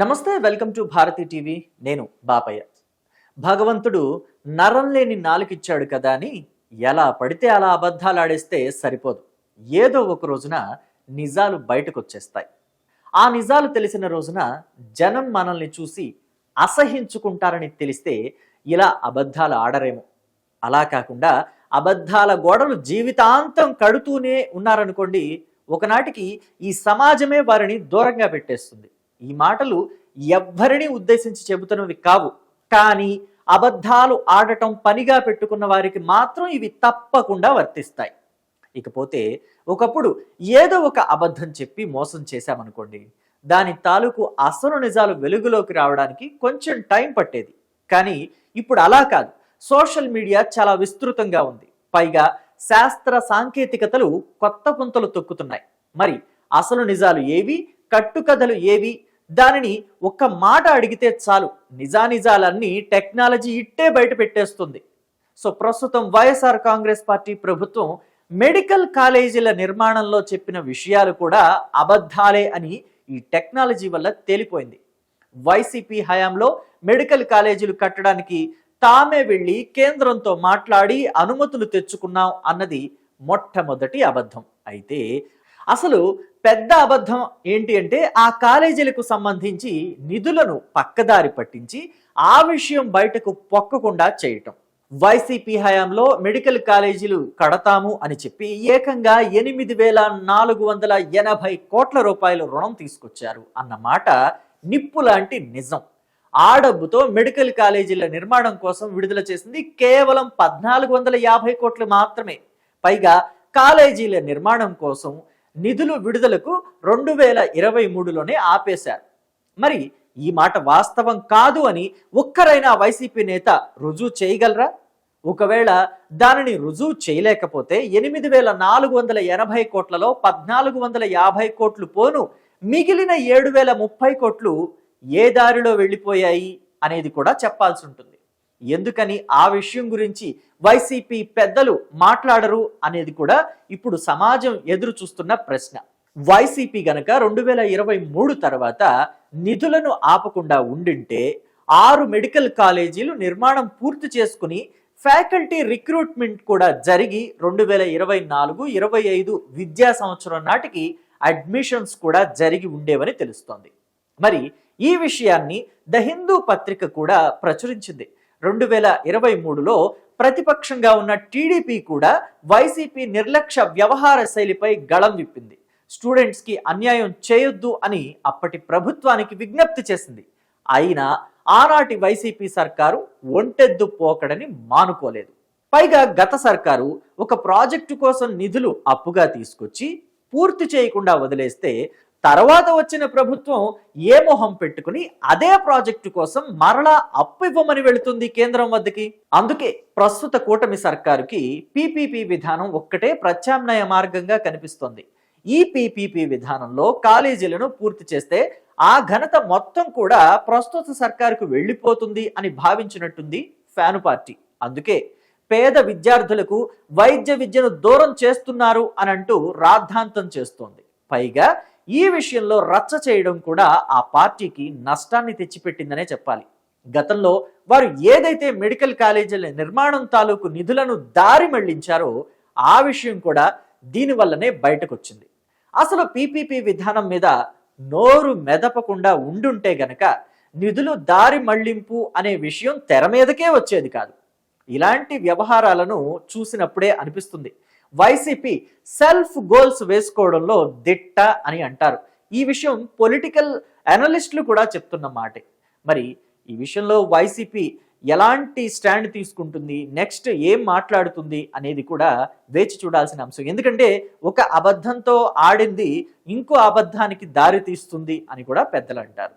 నమస్తే welcome to Bharati TV. నేను బాపయ్య. భగవంతుడు నరం లేని నాలుకిచ్చాడు కదా అని ఎలా పడితే అలా అబద్ధాలు ఆడేస్తే సరిపోదు. ఏదో ఒక రోజున నిజాలు బయటకు వచ్చేస్తాయి ఆ నిజాలు తెలిసిన రోజున జనం మనల్ని చూసి అసహించుకుంటారని తెలిస్తే ఇలా అబద్ధాలు ఆడరేమో. అలా కాకుండా అబద్ధాల గోడలు జీవితాంతం కడుతూనే ఉన్నారనుకోండి ఒకనాటికి ఈ సమాజమే వారిని దూరంగా పెట్టేస్తుంది. ఈ మాటలు ఎవ్వరిని ఉద్దేశించి చెబుతున్నవి కావు. కానీ అబద్ధాలు ఆడటం పనిగా పెట్టుకున్న వారికి మాత్రం ఇవి తప్పకుండా వర్తిస్తాయి. ఇకపోతే ఒకప్పుడు ఏదో ఒక అబద్ధం చెప్పి మోసం చేశామనుకోండి దాని తాలూకు అసలు నిజాలు వెలుగులోకి రావడానికి కొంచెం టైం పట్టేది. కానీ ఇప్పుడు అలా కాదు. సోషల్ మీడియా చాలా విస్తృతంగా ఉంది. పైగా శాస్త్ర సాంకేతికతలు కొత్త పుంతలు తొక్కుతున్నాయి. మరి అసలు నిజాలు ఏవి? కట్టుకథలు ఏవి? దానిని ఒక్క మాట అడిగితే చాలు. నిజానిజాలన్నీ టెక్నాలజీ ఇట్టే బయట పెట్టేస్తుంది. సో ప్రస్తుతం వైఎస్ఆర్ కాంగ్రెస్ పార్టీ ప్రభుత్వం మెడికల్ కాలేజీల నిర్మాణంలో చెప్పిన విషయాలు కూడా అబద్ధాలే అని ఈ టెక్నాలజీ వల్ల తేలిపోయింది. వైసీపీ హయాంలో మెడికల్ కాలేజీలు కట్టడానికి తామే వెళ్ళి కేంద్రంతో మాట్లాడి అనుమతులు తెచ్చుకున్నాం అన్నది మొట్టమొదటి అబద్ధం. అయితే అసలు పెద్ద అబద్ధం ఏంటి అంటే ఆ కాలేజీలకు సంబంధించి నిధులను పక్కదారి పట్టించి ఆ విషయం బయటకు పొక్కకుండా చేయటం. వైసీపీ హయాంలో మెడికల్ కాలేజీలు కడతాము అని చెప్పి ఏకంగా ఎనిమిది వేల నాలుగు వందల ఎనభై కోట్ల రూపాయల రుణం తీసుకొచ్చారు అన్న మాట నిప్పు లాంటి నిజం. ఆ డబ్బుతో మెడికల్ కాలేజీల నిర్మాణం కోసం విడుదల చేసింది కేవలం పద్నాలుగు వందల యాభై కోట్లు మాత్రమే. పైగా కాలేజీల నిర్మాణం కోసం నిధులు విడుదలకు రెండు వేల ఇరవై మూడులోనే ఆపేశారు. మరి ఈ మాట వాస్తవం కాదు అని ఒక్కరైనా వైసీపీ నేత రుజువు చేయగలరా? ఒకవేళ దానిని రుజువు చేయలేకపోతే ఎనిమిది వేల నాలుగు వందల ఎనభై కోట్లలో పద్నాలుగు వందల యాభై కోట్లు పోను మిగిలిన ఏడు వేల ముప్పై కోట్లు ఏ దారిలో వెళ్ళిపోయాయి అనేది కూడా చెప్పాల్సి ఉంటుంది. ఎందుకని ఆ విషయం గురించి వైసీపీ పెద్దలు మాట్లాడరు అనేది కూడా ఇప్పుడు సమాజం ఎదురు చూస్తున్న ప్రశ్న. వైసీపీ గనక రెండు వేల ఇరవై మూడు తర్వాత నిధులను ఆపకుండా ఉండింటే ఆరు మెడికల్ కాలేజీలు నిర్మాణం పూర్తి చేసుకుని ఫ్యాకల్టీ రిక్రూట్మెంట్ కూడా జరిగి రెండు వేల ఇరవై నాలుగు ఇరవై ఐదు విద్యా సంవత్సరం నాటికి అడ్మిషన్స్ కూడా జరిగి ఉండేవని తెలుస్తోంది. మరి ఈ విషయాన్ని ద హిందూ పత్రిక కూడా ప్రచురించింది. రెండు వేల ఇరవై మూడులో ప్రతిపక్షంగా ఉన్న టీడీపీ కూడా వైసీపీ నిర్లక్ష్య వ్యవహార శైలిపై గళం విప్పింది. స్టూడెంట్స్కి అన్యాయం చేయొద్దు అని అప్పటి ప్రభుత్వానికి విజ్ఞప్తి చేసింది. అయినా ఆనాటి వైసీపీ సర్కారు ఒంటెద్దు పోకడని మానుకోలేదు. పైగా గత సర్కారు ఒక ప్రాజెక్టు కోసం నిధులు అప్పుగా తీసుకొచ్చి పూర్తి చేయకుండా వదిలేస్తే తర్వాత వచ్చిన ప్రభుత్వం ఏ మొహం పెట్టుకుని అదే ప్రాజెక్టు కోసం మరలా అప్పు ఇవ్వమని వెళుతుంది కేంద్రం వద్దకి? అందుకే ప్రస్తుత కూటమి సర్కారుకి పీపీపీ విధానం ఒక్కటే ప్రత్యామ్నాయ మార్గంగా కనిపిస్తోంది. ఈ పీపీపీ విధానంలో కాలేజీలను పూర్తి చేస్తే ఆ ఘనత మొత్తం కూడా ప్రస్తుత సర్కారుకు వెళ్ళిపోతుంది అని భావించినట్టుంది ఫ్యాను పార్టీ. అందుకే పేద విద్యార్థులకు వైద్య విద్యను దూరం చేస్తున్నారు అని అంటూ రాద్ధాంతం చేస్తోంది. పైగా ఈ విషయంలో రచ్చ చేయడం కూడా ఆ పార్టీకి నష్టాన్ని తెచ్చిపెట్టిందనే చెప్పాలి. గతంలో వారు ఏదైతే మెడికల్ కాలేజీల నిర్మాణం తాలూకు నిధులను దారి మళ్ళించారో ఆ విషయం కూడా దీనివల్లనే బయటకొచ్చింది. అసలు పీపీపీ విధానం మీద నోరు మెదపకుండా ఉండుంటే గనక నిధులు దారి మళ్ళింపు అనే విషయం తెర మీదకే వచ్చేది కాదు. ఇలాంటి వ్యవహారాలను చూసినప్పుడే అనిపిస్తుంది. వైసీపీ సెల్ఫ్ గోల్స్ వేసుకోవడంలో దిట్ట అని అంటారు. ఈ విషయం పొలిటికల్ అనలిస్టులు కూడా చెప్తున్న మాటే. మరి ఈ విషయంలో వైసీపీ ఎలాంటి స్టాండ్ తీసుకుంటుంది నెక్స్ట్ ఏం మాట్లాడుతుంది అనేది కూడా వేచి చూడాల్సిన అంశం. ఎందుకంటే ఒక అబద్ధంతో ఆడింది ఇంకో అబద్ధానికి దారి తీస్తుంది అని కూడా పెద్దలు అంటారు.